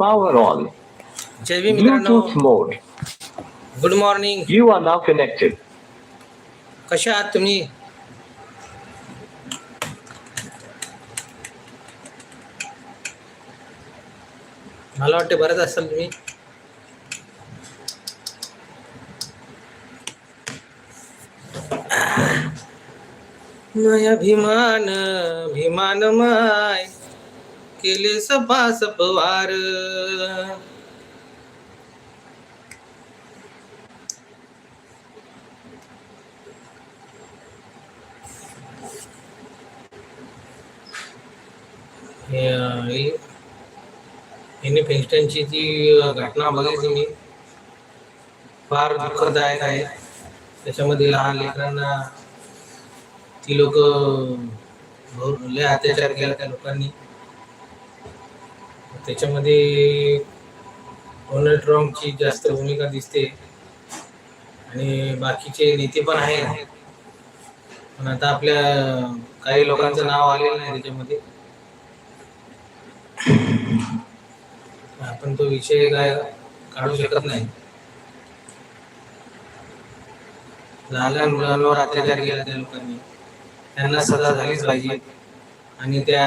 power on. Bluetooth mode. Good morning You are now connected. कशा आहात तुम्ही मला वाटते बरंच असाल तुम्ही माय अभिमान भीमान माय केले सभा सपवार यांनी फेस्टनची जी घटना बघायची मी फार दुःखदायक आहे त्याच्यामध्ये लहान लेकरांना ती लोक लय अत्याचार केला त्या लोकांनी त्याच्यामध्ये डोनाल्ड ट्रम्पची जास्त भूमिका दिसते आणि बाकीचे नेते पण आहेत पण आता आपल्या काही लोकांचं नाव आलेलं नाही त्याच्यामध्ये आपण तो विषय काय काढू शकत नाही लहान मुलांवर अत्याचार केला त्या लोकांनी त्यांना सजा झालीच पाहिजे आणि त्या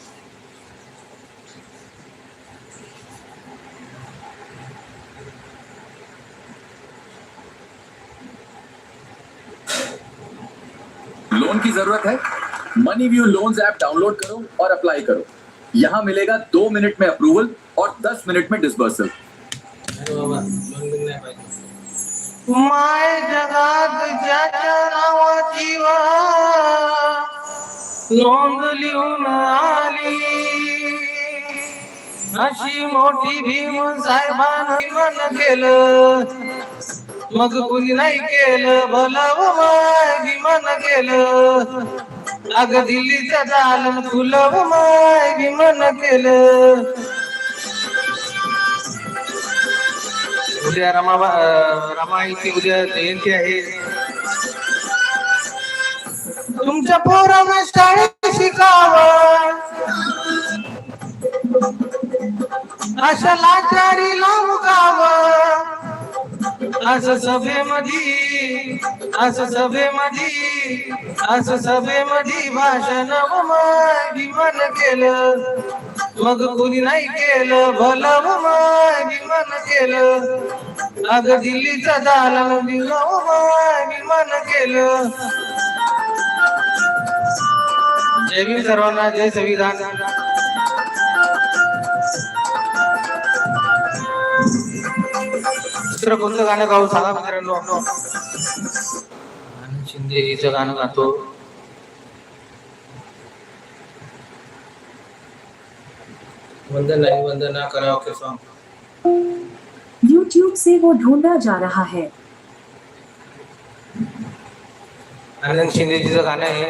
लोन की जरूरत है money view loan app download करो और अप्लाई करो यहाँ मिलेगा दो मिनट में अप्रूवल और दस मिनट में डिस्बर्सल मग कुछ नहीं केलं भलं केलं अग दिल्लीचा दालन फुलं माय मन केलं उद्या रमा रमाईची उद्या जयंती आहे तुमच्या पोरा शाळेत शिकावा अशा लाचारी लावू गावं असं मधी सभेमध्ये सभे मधी भाषण मागी मन केलं मग कोणी नाही केलं भलं मागी मन केलं अग दिल्लीचा दालन मागी मन केलं जय भीम सर्वांना जय संविधान दुसरं कोणतं गाणं गाऊ सांगा मित्रांनो यूट्यूब तो। वंदना ही वंदना सॉन्ग YouTube से वो ढूंढा जा रहा है आनंद शिंदे जी का गाना है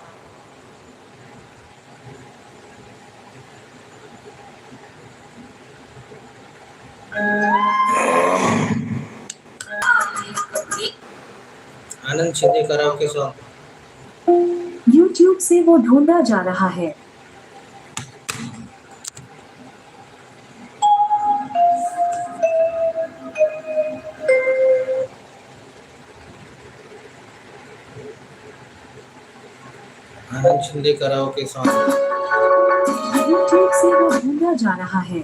Anand Shinde karaoke song YouTube से वो ढूंढा जा रहा है Anand Shinde karaoke song YouTube से वो ढूंढा जा रहा है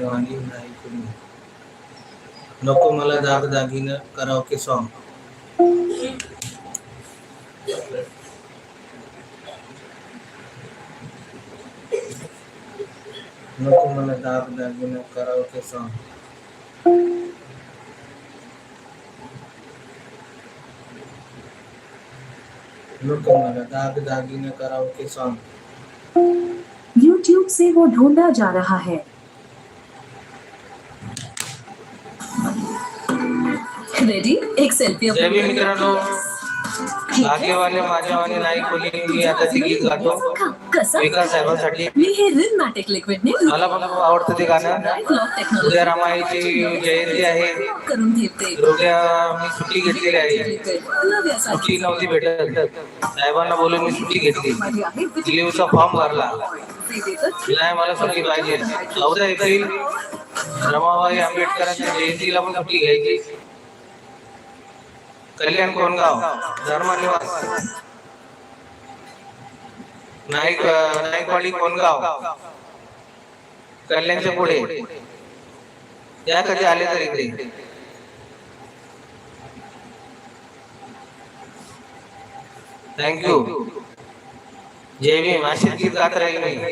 जवानी नाही कुणी नको मला दाग दागिन कराव के सॉन्ग नको मला दाग दागिन कराव के सॉन्ग नको मला दाग दागिन कराव के सॉन्ग YouTube से वो ढूंढा जा रहा है रेडी एक सेल्फी मित्रांनो भाग्यवाने माझ्यावाने नाही कोणी मी आता ते गीत गातो मी हे रिनमॅटिक लिक्विड ने मला पण खूप आवडतं ते गाणं उद्या रामायची जयंती आहे करून घेते उद्या मी सुट्टी आहे सुट्टी नव्हती भेटत साहेबांना बोलून मी सुट्टी घेतली फॉर्म भरला नाही मला सुट्टी पाहिजे चौदा एप्रिल रमाबाई आंबेडकरांच्या जयंतीला पण सुट्टी घ्यायची कल्याण कोणगाव धर्मनिवास नाईक नाईकवाडी कोणगाव कल्याणच्या पुढे या कधी आले तरी इकडे थँक्यू जय भीम अशीच गीत गात राहील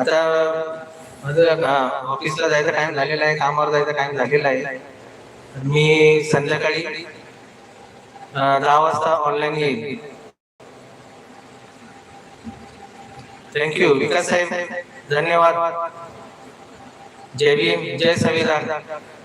आता ऑफिसला जायचा टाइम झालेला आहे कामावर जायचा टाइम झालेला आहे मी संध्याकाळी दहा वाजता ऑनलाईन येईल थँक्यू विकास साहेब धन्यवाद जय भीम जय सविदार